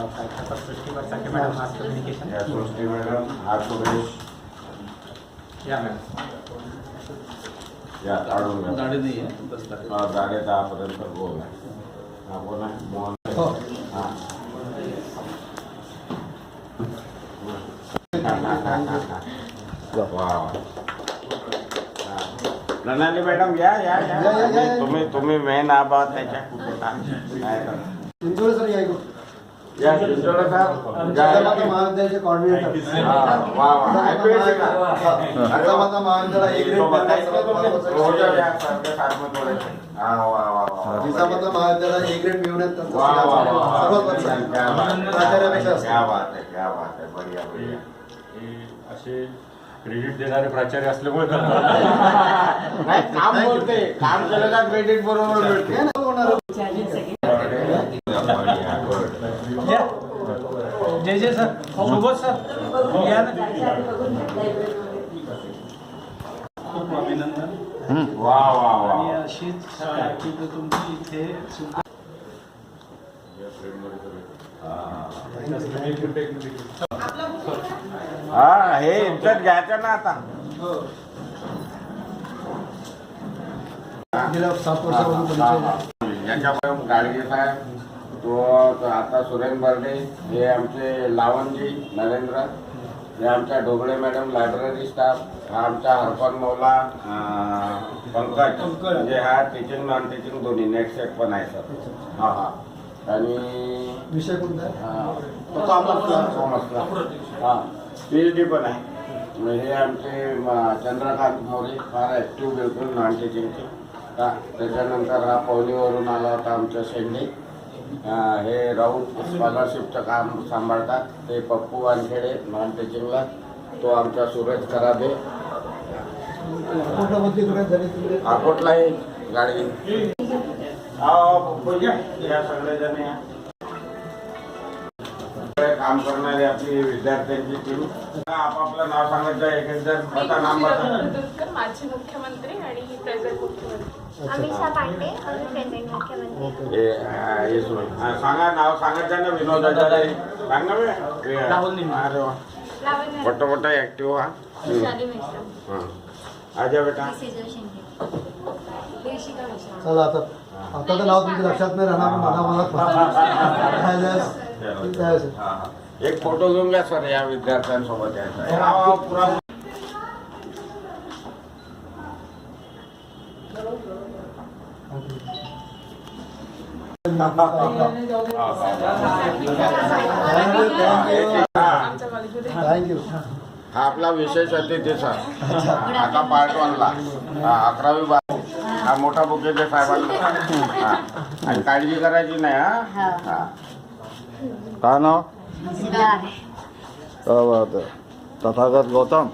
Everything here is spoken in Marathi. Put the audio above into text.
नाव काय आता सृष्टी बरसाके मॅडम मास कम्युनिकेशन या सृष्टी मॅडम हा सुरेश या मॅडम या काढून घ्या. गाडी नाही आहे बसला हा, साडे दहापर्यंत बोल हा बोला मोहन हा वा वा. हा. प्रणाली मॅडम या या या तुम्ही तुम्ही मेन आहात त्याच्या कुठे काय करा. इंदोर सर या इकडे. या महाविद्यालयाचे आहे एक ग्रेड मिळवण्यात त्यांचा. सर्वात. प्राचार्यापेक्षा असतो. असे क्रेडिट देणारे प्राचार्य असल्यामुळे नाही काम बोलते. काम केलं का क्रेडिट बरोबर मिळते. हे होणार. जय जय सर. सोबत सर. या ना. खूप अभिनंदन. वाह वाह आणि अशीच कारकीर्द तुमची इथे सुद्धा. हा हे इज्जत घ्यायचं ना आता. गेल्या सात वर्षापासून गाडगे साहेब तो आता सुरेन बर्डे हे आमचे लावणजी नरेंद्र हे आमच्या ढोबळे मॅडम लायब्ररी स्टाफ हा आमचा हरपन मौला पंकज. म्हणजे हा टीचिंग नॉन टीचिंग दोन्ही नेट सेट पण आहे सर हा हा. आणि विषय कोणता आहे? तो कॉमर्सला कॉमर्सला हा पी एच डी पण आहे. हे आमचे चंद्रकांत मोरे फार ॲक्टिव्ह बिलकुल नॉन टीचिंगचे हा त्याच्यानंतर हा पवनीवरून आला होता आमचा शेंडे. हे राऊत स्कॉलरशिपचं काम सांभाळतात. ते पप्पू वानखेडे नॉन टीचिंगला तो आमचा सुरेश खराबे कुठला बदली गाडी. या या सगळेजण या. काम करणारे आपली विद्यार्थ्यांची टीम आपापलं नाव सांगायचं एक एक जण स्वतः नाम माजी मुख्यमंत्री आणि प्रेझेंट मुख्यमंत्री. अमिषा पांडे प्रेझेंट मुख्यमंत्री. हे, सांगा नाव सांगायचं ना विनोद आचार्य सांग ना. अरे वा. मोठं ऍक्टिव्ह हा. हा. आजा बेटा. चला आता आता तर नाव तुमच्या लक्षात नाही राहणार पण मनामनात हा, हा. एक फोटो घेऊन घ्या सर या विद्यार्थ्यांसोबत यायचा. थँक्यू हा आपला विशेष अतिथीचा आता पार्ट वनला हा अकरावी बार हा मोठा बुकेचे साहेबांना आणि काळजी करायची नाही हा. हा. काय नाव गाय काय बात आहे. तथागत गौतम